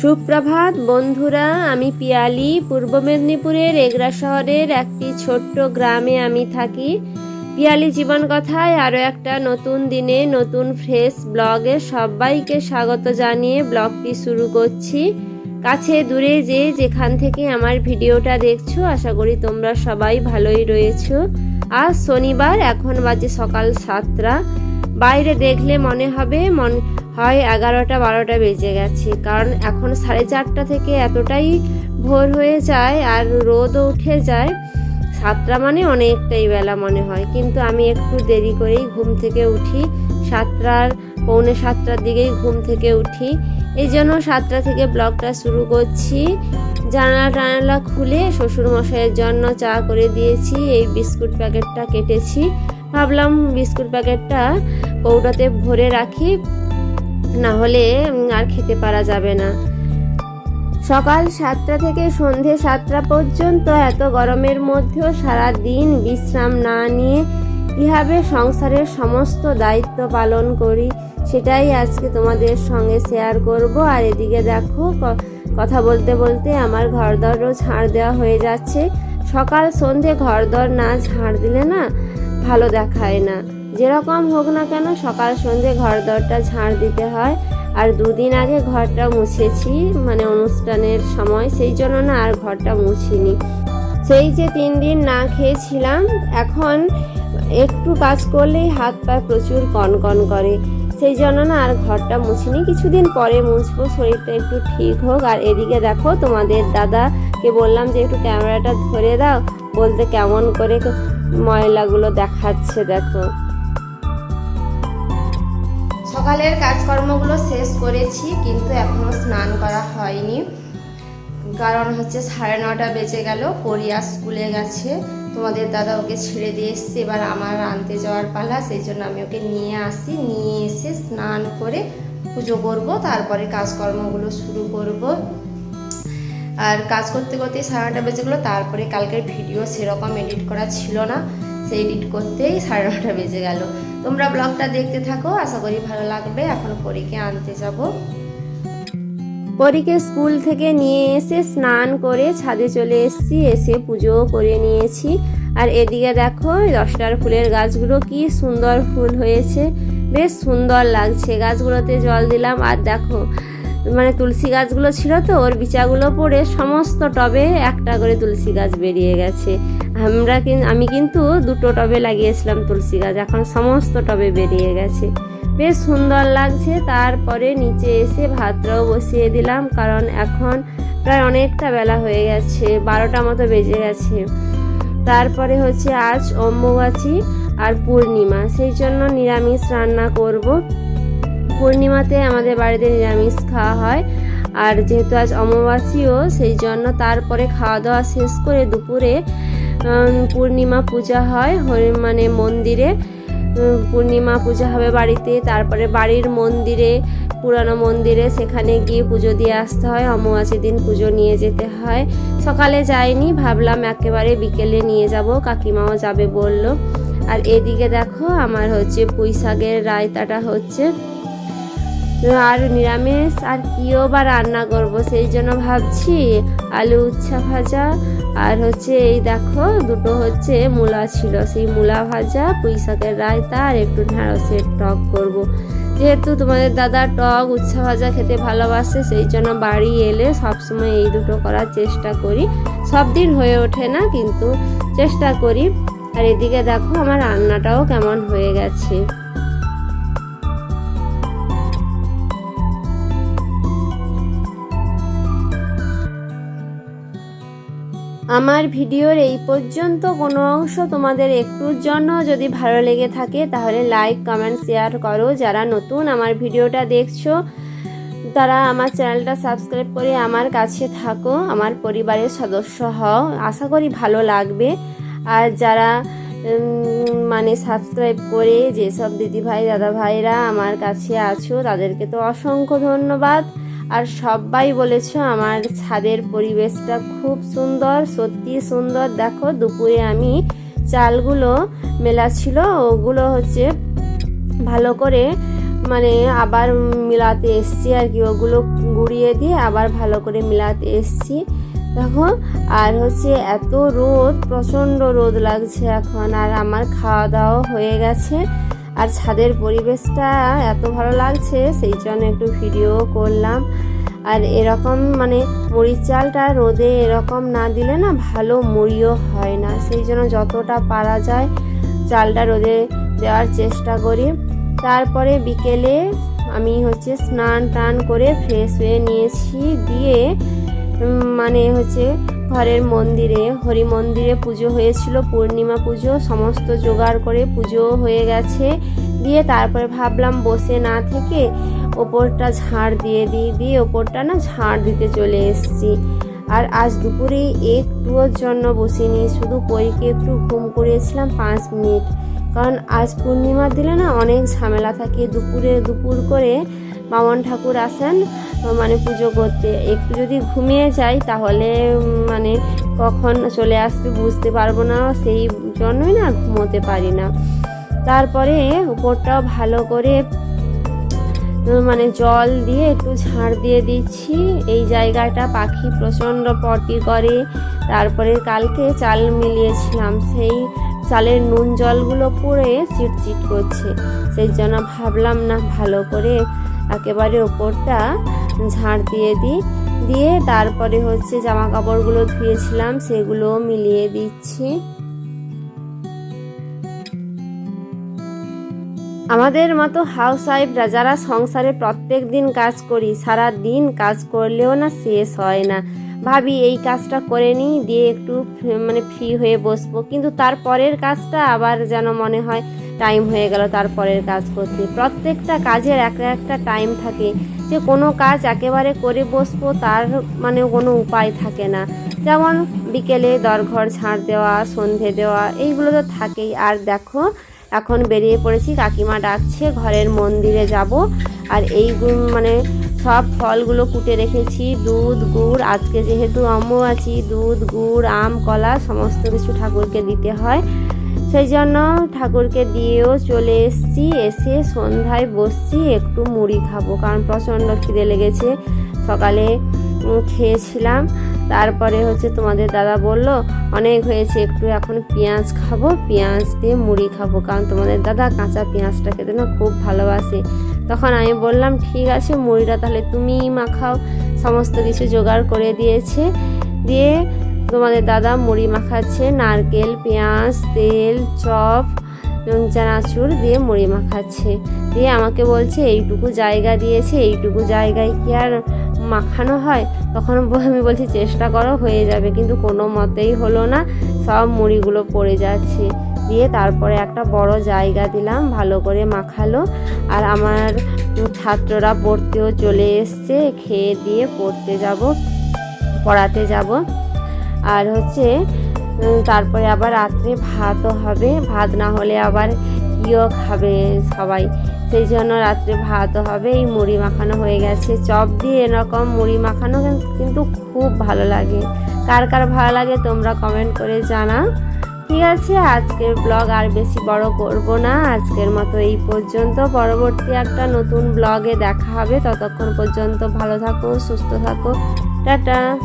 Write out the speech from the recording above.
সুপ্রভাত, বন্ধুরা। আমি পিয়ালি। পূর্ব মেদিনীপুরের এগরা শহরের একটি ছোট্ট গ্রামে আমি থাকি। পিয়ালি জীবন কথায় আরও একটা নতুন দিনে, নতুন ফ্রেশ ব্লগে সবাইকে স্বাগত জানিয়ে ব্লগটি শুরু করছি। কাছে দূরে যে যেখান থেকে আমার ভিডিওটা দেখছ, আশা করি তোমরা সবাই ভালোই রয়েছো। আজ শনিবার, এখন বাজে সকাল সাতটা। বাইরে দেখলে মনে হবে, মন হয় এগারোটা বারোটা বেজে গেছে। কারণ এখন সাড়ে চারটা থেকে এতটাই ভোর হয়ে যায় আর রোদও উঠে যায়। সাতটা মানে অনেকটাই বেলা মনে হয়। কিন্তু আমি একটু দেরি করেই ঘুম থেকে উঠি। সাতটার, পৌনে সাতটার দিকেই ঘুম থেকে উঠি। এই জন্য সাতটা থেকে ব্লগটা শুরু করছি। জানালা টানালা খুলে শ্বশুর মশাইয়ের জন্য চা করে দিয়েছি, এই বিস্কুট প্যাকেটটা কেটেছি। ভাবলাম বিস্কুট প্যাকেটটা কৌটাতে ভরে রাখি, না হলে আর খেতে পারা যাবে না। সকাল সাতটা থেকে সন্ধে সাতটা পর্যন্ত এত গরমের মধ্যেও সারা দিন বিশ্রাম না নিয়ে কীভাবে সংসারের সমস্ত দায়িত্ব পালন করি, সেটাই আজকে তোমাদের সঙ্গে শেয়ার করব। আর এদিকে দেখো কথা বলতে বলতে আমার ঘরদরও ঝাড় দেওয়া হয়ে যাচ্ছে। সকাল, সন্ধে ঘরদর না ঝাড় দিলে না ভালো দেখায় না। যেরকম হোক না কেন সকাল, সন্ধে ঘরদরটা ঝাড় দিতে হয়। আর দুদিন আগে ঘরটা মুছেছি মানে অনুষ্ঠানের সময়, সেই জন্য না আর ঘরটা মুছিনি। সেই যে তিন দিন না খেয়েছিলাম, এখন একটু কাজ করলেই হাত পায়ে প্রচুর কনকন করে। সেই জন্য না আর ঘরটা মুছিনি। কিছুদিন পরে মুছবো, শরীরটা একটু ঠিক হোক। আর এদিকে দেখো, তোমাদের দাদাকে বললাম যে একটু ক্যামেরাটা ধরে দাও, বলতে কেমন করে ময়লাগুলো দেখাচ্ছে, দেখো। সকালের কাজকর্মগুলো শেষ করেছি, কিন্তু এখনও স্নান করা হয়নি। কারণ হচ্ছে সাড়ে নটা বেজে গেল পরিয়া স্কুলে গেছে। তোমাদের দাদা ওকে ছেড়ে দিয়ে এসছে, এবার আমার আনতে যাওয়ার পালা, সেই জন্য আমি ওকে নিয়ে আসি, নিয়ে এসে স্নান করে পুজো করব, তারপরে কাজকর্মগুলো শুরু করব। আর কাজ করতে করতে সাড়ে নটা বেজে গেলো, তারপরে কালকের ভিডিও সেরকম এডিট করা ছিল না, সেই এডিট করতেই সাড়ে নটা বেজে গেল। তোমরা ব্লগটা দেখতে থাকো, আশা করি ভালো লাগবে, এখন পরীকে আনতে যাব। পরীকে স্কুল থেকে নিয়ে এসে স্নান করে ছাদে চলে এসেছি, এসে পুজোও করে নিয়েছি। আর এদিকে দেখো দশটার ফুলের গাছগুলো কি সুন্দর ফুল হয়েছে। বেশ সুন্দর লাগছে, গাছগুলোতে জল দিলাম। আর দেখো মানে তুলসী গাছগুলো ছিল তো, ওর বিচাগুলো পড়ে সমস্ত টবে একটা করে তুলসী গাছ বেরিয়ে গেছে। আমরা আমি কিন্তু দুটো টবে লাগিয়েছিলাম তুলসী গাছ, এখন সমস্ত টবে বেরিয়ে গেছে। বেশ সুন্দর লাগছে। তারপরে নিচে এসে ভাতটাও বসিয়ে দিলাম, কারণ এখন প্রায় অনেকটা বেলা হয়ে গেছে, বারোটা মতো বেজে গেছে। তারপরে হচ্ছে আজ অম্বুবাচী আর পূর্ণিমা, সেই জন্য নিরামিষ রান্না করব। পূর্ণিমাতে আমাদের বাড়িতে নিরামিষ খাওয়া হয়, আর যেহেতু আজ অমাবাসীও সেই জন্য তারপরে খাওয়া দাওয়া শেষ করে দুপুরে পূর্ণিমা পূজা হয়, হরি- মানে মন্দিরে। পূর্ণিমা পূজা হবে বাড়িতে, তারপরে বাড়ির মন্দিরে, পুরানো মন্দিরে, সেখানে গিয়ে পুজো দিয়ে আসতে হয় অমাবাসী দিন পুজো নিয়ে যেতে হয়। সকালে যাইনি, ভাবলাম একেবারে বিকেলে নিয়ে যাব, কাকিমাও যাবে বলল। আর এদিকে দেখো, আমার হচ্ছে পুঁই শাকের রায়তাটা হচ্ছে। আর নিরামিষ আর কিও বা রান্না করব, সেই জন্য ভাবছি আলু উচ্ছা ভাজা। আর হচ্ছে এই দেখো, দুটো হচ্ছে মূলা ছিল, সেই মূলা ভাজা, পুঁই শাকের রায়তা আর একটু ঢ্যাঁড়সের টক করব। যেহেতু তোমাদের দাদা টক উচ্ছা ভাজা খেতে ভালোবাসে, সেই জন্য বাড়ি এলে সবসময় এই দুটো করার চেষ্টা করি। সব দিন হয়ে ওঠে না, কিন্তু চেষ্টা করি। আর এদিকে দেখো, আমার রান্নাটাও কেমন হয়ে গেছে। আমার ভিডিওর এই পর্যন্ত কোনো অংশ তোমাদের একটুর জন্য যদি ভালো লেগে থাকে, তাহলে লাইক কমেন্ট শেয়ার করো। যারা নতুন আমার ভিডিওটা দেখছ, তারা আমার চ্যানেলটা সাবস্ক্রাইব করে আমার কাছে থাকো, আমার পরিবারের সদস্য হও। আশা করি ভালো লাগবে। আর যারা মানে সাবস্ক্রাইব করে যেসব দিদিভাই, দাদাভাইরা আমার কাছে আছো, তাদেরকে তো অসংখ্য ধন্যবাদ। আর সবাই বলেছ আমার ছাদের পরিবেশটা খুব সুন্দর, সত্যি সুন্দর। দেখো দুপুরে আমি চালগুলো মেলা ছিল, ওগুলো হচ্ছে ভালো করে মানে আবার মিলাতে এসছি আর কি, ওগুলো গুঁড়িয়ে দিয়ে আবার ভালো করে মিলাতে এসছি। দেখো, আর হচ্ছে এত রোদ, প্রচণ্ড রোদ লাগছে এখন, আর আমার খাওয়া দাওয়া হয়ে গেছে। আর ছাদের পরিবেশটা এত ভালো লাগছে, সেই জন্য একটু ভিডিও করলাম। আর এরকম মানে মুড়ির চালটা রোদে এরকম না দিলে না ভালো মুড়িও হয় না। সেই জন্য যতটা পারা যায় চালটা রোদে দেওয়ার চেষ্টা করি। তারপরে বিকেলে আমি হচ্ছে স্নান টান করে ফ্রেশ হয়ে নিয়েছি, দিয়ে মানে হচ্ছে ঘরের মন্দিরে হরি মন্দিরে পুজো হয়েছিল, পূর্ণিমা পুজো, সমস্ত জোগাড় করে পুজো হয়ে গেছে। দিয়ে তারপরে ভাবলাম বসে না থেকে ওপরটা ঝাড় দিয়ে দিই, দিয়ে ওপরটা না ঝাড় দিতে চলে এসেছি। আর আজ দুপুরে একটুর জন্য বসিনি, শুধু পরীকে একটু ঘুম করিয়েছিলাম পাঁচ মিনিট। কারণ আজ পূর্ণিমার দিলে না অনেক ঝামেলা থাকে। দুপুরে দুপুর করে বামন ঠাকুর আসেন মানে পুজো করতে। একটু যদি ঘুমিয়ে যাই তাহলে মানে কখন চলে আসবে বুঝতে পারব না, সেই জন্যই না ঘুমোতে পারি না। তারপরে উপরটাও ভালো করে মানে জল দিয়ে একটু ঝাড় দিয়ে দিচ্ছি। এই জায়গাটা পাখি প্রচণ্ড পটি করে। তারপরে কালকে চাল মিলিয়েছিলাম, সেই চালের নুন জলগুলো পড়ে চিটচিট করছে। সেই জন্য ভাবলাম, না, ভালো করে একেবারে ওপরটা ঝাড় দিয়ে দিই। দিয়ে তারপরে হচ্ছে জামা কাপড়গুলো ধুয়েছিলাম সেগুলো মিলিয়ে দিচ্ছি। আমাদের মতো হাউস ওয়াইফরা যারা সংসারে প্রত্যেক দিন কাজ করি সারা দিন কাজ করলেও না শেষ হয় না। ভাবি এই কাজটা করে নিই, দিয়ে একটু মানে ফ্রি হয়ে বসবো। কিন্তু তারপরের কাজটা আবার যেন মনে হয় টাইম হয়ে গেল তারপরের কাজ করতে। প্রত্যেকটা কাজের একটা একটা টাইম থাকে। যে কোনো কাজ একেবারে করে বসবো তার মানে কোনো উপায় থাকে না। যেমন বিকেলে দরঘর ঝাড় দেওয়া, সন্ধে দেওয়া, এইগুলো তো থাকেই। আর দেখো, এখন বেরিয়ে পড়েছি, কাকিমা ডাকছে, ঘরের মন্দিরে যাব। আর এই মানে সব ফলগুলো কুটে রেখেছি, দুধ, গুড়, আজকে যেহেতু আমও আছি দুধ, গুড়, আম, কলা, সমস্ত কিছু ঠাকুরকে দিতে হয়। সেই জন্য ঠাকুরকে দিয়েও চলে এসেছি, এসে সন্ধ্যায় বসছি, একটু মুড়ি খাব, কারণ প্রচণ্ড খিদে লেগেছে। সকালে খেয়েছিলাম, তারপরে হচ্ছে তোমাদের দাদা বলল, অনেক হয়েছে, একটু এখন পেঁয়াজ খাব, পেঁয়াজ দিয়ে মুড়ি খাব। কারণ তোমাদের দাদা কাঁচা পেঁয়াজটা খেতে না খুব ভালোবাসে। তখন আমি বললাম, ঠিক আছে মুড়িটা, তাহলে তুমিই মাখাও। সমস্ত কিছু জোগাড় করে দিয়েছে। দিয়ে তোমাদের দাদা মুড়ি মাখাচ্ছে, নারকেল, পেঁয়াজ, তেল, চপ চানাচুর দিয়ে মুড়ি মাখাচ্ছে। দিয়ে আমাকে বলছে, এইটুকু জায়গা দিয়েছে, এইটুকু জায়গায় কি আর মাখানো হয়? তখন আমি বলছি, চেষ্টা করো, হয়ে যাবে। কিন্তু কোনো মতেই হলো না, সব মুড়িগুলো পড়ে যাচ্ছে। দিয়ে তারপরে একটা বড় জায়গা দিলাম, ভালো করে মাখালো। আর আমার ছাত্ররা পড়তেও চলে এসছে, খেয়ে দিয়ে পড়তে যাব, পড়াতে যাব। আর হচ্ছে তারপরে আবার রাত্রে ভাতও হবে। ভাত না হলে আবার কিও খাবে সবাই। সেই জন্য রাত্রে ভাতও হবে। এই মুড়ি মাখানো হয়ে গেছে। চপ দিয়ে এরকম মুড়ি মাখানো কিন- কিন্তু খুব ভালো লাগে। কার কার ভালো লাগে তোমরা কমেন্ট করে জানাও। ঠিক আছে, আজকের ব্লগ আর বেশি বড় করব না। আজকের মতো এই পর্যন্ত। পরবর্তী একটা নতুন ব্লগে দেখা হবে। ততক্ষণ পর্যন্ত ভালো থাকো, সুস্থ থাকো। টাটা।